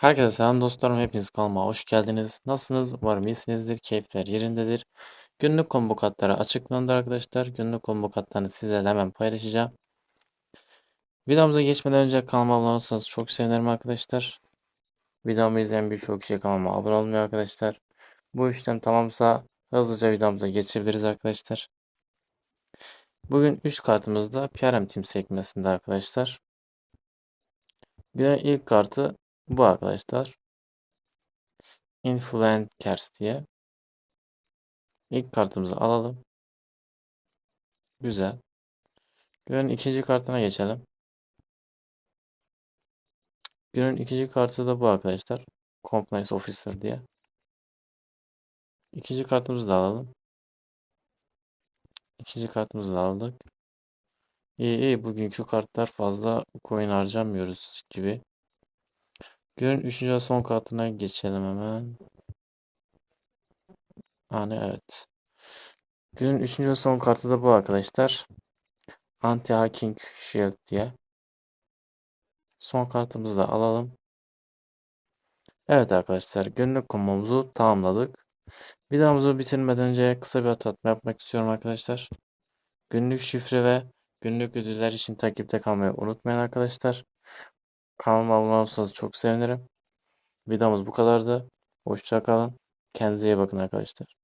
Herkese selam dostlarım. Hepiniz kanalıma hoş geldiniz. Nasılsınız? Umarım iyisinizdir. Keyifler yerindedir. Günlük combo kartları açıklandı arkadaşlar. Günlük combo kartlarını sizlerle hemen paylaşacağım. Videomuza geçmeden önce kanalıma abone olursanız çok sevinirim arkadaşlar. Videomu izleyen birçok kişi kanalıma abone olmuyor arkadaşlar. Bu işlem tamamsa hızlıca videomuza geçebiliriz arkadaşlar. Bugün 3 kartımız da PRM Team sekmesinde arkadaşlar. Bir ilk kartı bu arkadaşlar. Influencers diye. İlk kartımızı alalım. Güzel. Günün ikinci kartına geçelim. Günün ikinci kartı da bu arkadaşlar. Compliance Officer diye. İkinci kartımızı da alalım. İkinci kartımızı da aldık. İyi iyi bugünkü kartlar fazla coin harcamıyoruz gibi. Üçüncü ve son kartına geçelim hemen. Yani evet. Günün üçüncü ve son kartı da bu arkadaşlar. Anti-Hacking Shield diye. Son kartımızı da alalım. Evet arkadaşlar günlük kombomuzu tamamladık. Videomuzu bitirmeden önce kısa bir hatırlatma yapmak istiyorum arkadaşlar. Günlük şifre ve günlük ödüller için takipte kalmayı unutmayın arkadaşlar. Kanalıma abone olursanız çok sevinirim. Videomuz bu kadardı. Hoşça kalın. Kendinize iyi bakın arkadaşlar.